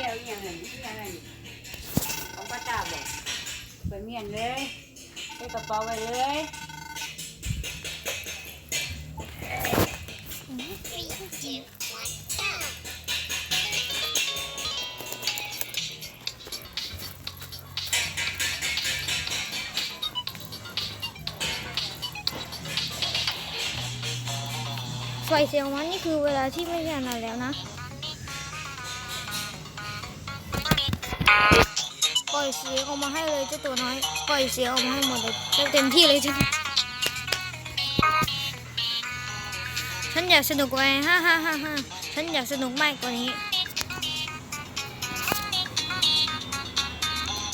ยังไงนี่ยังไงของป้าตาบอกไปเมียนเลยใส่กระเป๋าไว้เลยไฟเสียงมันนี่คือเวลาที่ไม่ใช่นานแล้วนะ ปล่อยเสียงออกมาให้เลยเจ้าตัวน้อย ปล่อยเสียงออกมาให้หมดเลยเต็มที่เลยจ้ะฉันอยากสนุกไปฮ่าฮ่าฮ่าฮ่าฉันอยากสนุกมากกว่านี้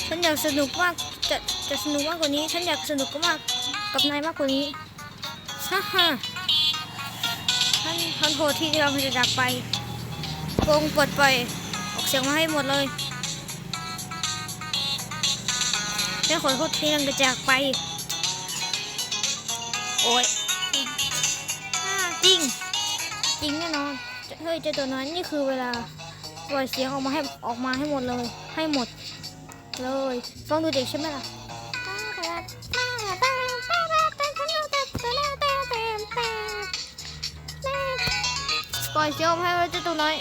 ฉันอยากสนุกมาก จะจะสนุกมากกว่านี้ ฉันอยากสนุกมากกับนายมากกว่านี้ฮ่าฮ่าท่านท่านโทษที่เราจะจากไปวงปลดปล่อยออกเสียงมาให้หมดเลย ฉันขอโทษที่เราจะจากไป โอ้ยจริง จริงแน่นอน เฮ้ยเจ้าตัวน้อยนี่คือเวลาปล่อยเสียงออกมาให้ออกมาให้หมดเลย ให้หมด เลยฟังดูเด็กใช่ไหมล่ะปล่อยเสียงออกมาให้ไว้เจ้าตัวน้อย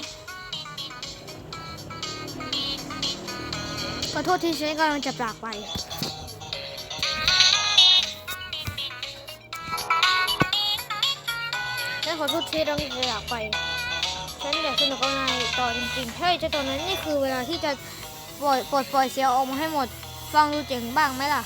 ขอโทษที่ฉันกำลังจะจากไป ขอโทษที่เราจะจากไป ฉันอยากสนุกกับนายต่อจริงๆเฮ้เจ้าตัวนั้นนี่คือเวลาที่จะปล่อยปลดปล่อยเสียออกมาให้หมด ฟังดูเจ๋งบ้างไหมล่ะ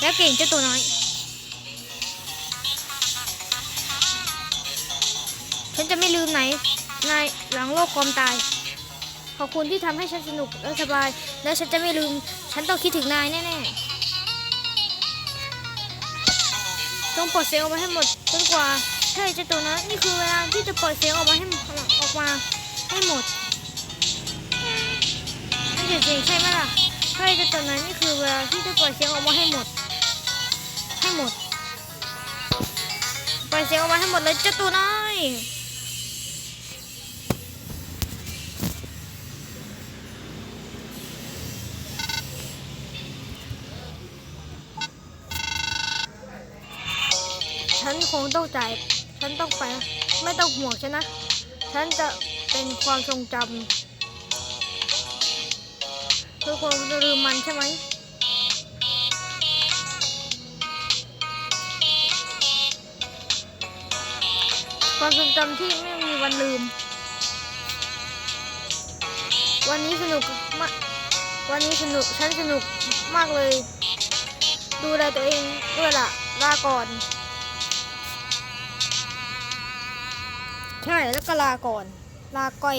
แล้วเก่งเจ้าตัวน้อยฉันจะไม่ลืมไหนนายหลังโลกความตาย อบคุณที่ทำให้ฉันสนุกและสบาย และฉันจะไม่ลืม ฉันต้องคิดถึงนายแน่ๆต้องปล่อยเสียงออกมาให้หมดจนกว่าใช่จ้าตัวน้อยนี่คือเวลาที่จะปล่อยเสียงออกมาให้ออกมาให้หมดนั่นจริงๆใช่ไหมล่ะใช่จ้าตัวน้อยนี่คือเวลาที่จะปล่อยเสียงออกมาให้หมด ให้หมด ปล่อยเสียงออกมาให้หมดเลยเจ้าตัวน้อย นคงต้องจ่าย ฉันต้องไป ไม่ต้องห่วงฉันนะ ฉันจะเป็นความทรงจำเธอคงจะลืมมันใช่ไหมความทรงจำที่ไม่มีวันลืม วันนี้สนุกมาก วันนี้สนุก ฉันสนุกมากเลย ดูแลตัวเองด้วยล่ะลาก่อน ใช่แล้วก็ลาก่อน ลาก่อย